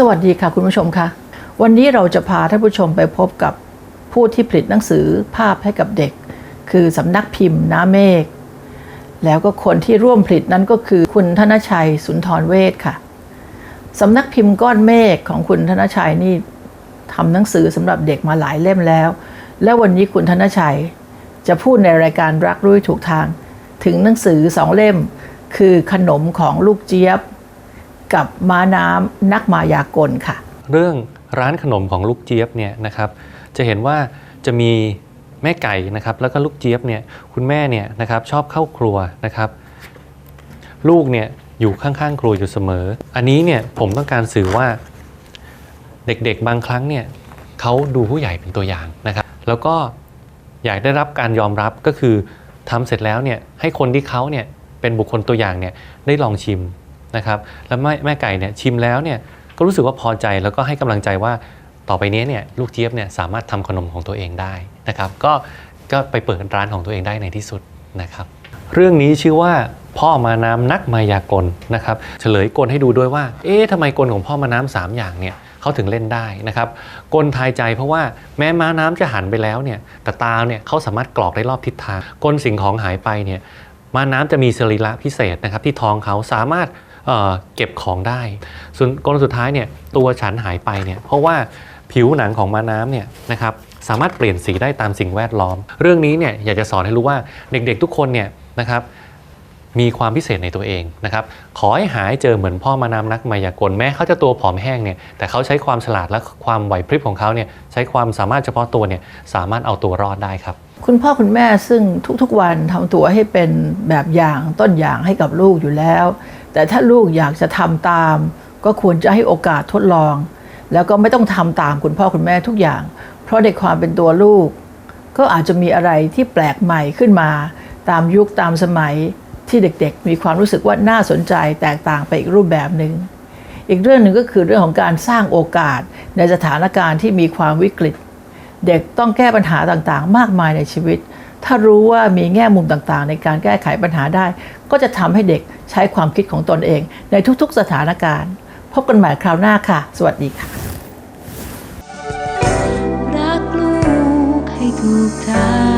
สวัสดีค่ะคุณผู้ชมค่ะวันนี้เราจะพาท่านผู้ชมไปพบกับผู้ที่ผลิตหนังสือภาพให้กับเด็ก คือสำนักพิมพ์น้าเมฆแล้วก็คนที่ร่วมผลิตนั้นก็คือคุณธนชัยสุนทรเวชค่ะสำนักพิมพ์ก้อนเมฆของคุณธนชัยนี่ทำหนังสือสำหรับเด็กมาหลายเล่มแล้ว และวันนี้คุณธนชัยจะพูดในรายการรักรุ่ยถูกทาง ถึงหนังสือสองเล่ม คือขนมของลูกเจี๊ยบ กับม้าน้ำนักมายากลค่ะ เรื่องร้านขนมของลูกเจี๊ยบเนี่ยนะครับจะเห็นว่าจะมีแม่ไก่นะครับแล้วก็ลูกเจี๊ยบเนี่ยคุณแม่เนี่ยนะครับชอบเข้าครัวนะครับ ลูกเนี่ยอยู่ข้างๆครัวอยู่เสมอ อันนี้เนี่ยผมต้องการสื่อว่าเด็กๆบางครั้งเนี่ยเขาดูผู้ใหญ่เป็นตัวอย่างนะครับ แล้วก็อยากได้รับการยอมรับก็คือทำเสร็จแล้วเนี่ยให้คนที่เขาเนี่ยเป็นบุคคลตัวอย่างเนี่ยได้ลองชิม นะครับแล้วแม่แม่ไก่เนี่ยชิมแล้วเนี่ยก็รู้สึกว่าพอใจแล้วก็ให้กำลังใจว่าต่อไปนี้เนี่ยลูกเจี๊ยบเนี่ยสามารถทำขนมของตัวเองได้นะครับก็ก็ไปเปิดร้านของตัวเองได้ในที่สุดนะครับ เรื่องนี้ชื่อว่าพ่อมาน้ำนักมายากลนะครับเฉลยกลให้ดูด้วยว่า เอ๊ะทำไมกลของพ่อมาน้ำสามอย่างเนี่ยเขาถึงเล่นได้นะครับกลทายใจเพราะว่าแม้ม้าน้ำจะหันไปแล้วเนี่ยแต่ตาเนี่ยเขาสามารถกรอกได้รอบทิศทางกลสิ่งของหายไปเนี่ยม้าน้ำจะมีสรีระพิเศษนะครับที่ท้องเขาสามารถ เเก็บของได้ ส่วนกลสุดท้ายเนี่ยตัวฉันหายไปเนี่ยเพราะว่าผิวหนังของม้าน้ำเนี่ยนะครับสามารถเปลี่ยนสีได้ตามสิ่งแวดล้อม เรื่องนี้เนี่ยอยากจะสอนให้รู้ว่าเด็กๆทุกคนเนี่ยนะครับมีความพิเศษในตัวเองนะครับ ขอให้หายเจอเหมือนพ่อมานำนักมายากลแม้เขาจะตัวผอมแห้งเนี่ยแต่เขาใช้ความฉลาดและความไหวพริบของเขาเนี่ยใช้ความสามารถเฉพาะตัวเนี่ยสามารถเอาตัวรอดได้ครับ คุณพ่อคุณแม่ซึ่งทุกๆวันทำตัวให้เป็นแบบอย่างต้นอย่างให้กับลูกอยู่แล้ว แต่ถ้าลูกอยากจะทำตาม ก็ควรจะให้โอกาสทดลอง แล้วก็ไม่ต้องทำตามคุณพ่อคุณแม่ทุกอย่าง เพราะในความเป็นตัวลูก ก็อาจจะมีอะไรที่แปลกใหม่ขึ้นมา ตามยุคตามสมัยที่เด็กๆ มีความรู้สึกว่าน่าสนใจแตกต่างไปอีกรูปแบบหนึ่งอีกเรื่องหนึ่งก็คือเรื่องของการสร้างโอกาสในสถานการณ์ที่มีความวิกฤต เด็กต้องแก้ปัญหาต่างๆ มากมายในชีวิต ถ้ารู้ว่ามีแง่มุมต่างๆ ในการแก้ไขปัญหาได้ ก็จะทำให้เด็กใช้ความคิดของตนเอง ในทุกๆสถานการณ์ พบกันใหม่คราวหน้าค่ะ สวัสดีค่ะรักลูกให้ถูกทาง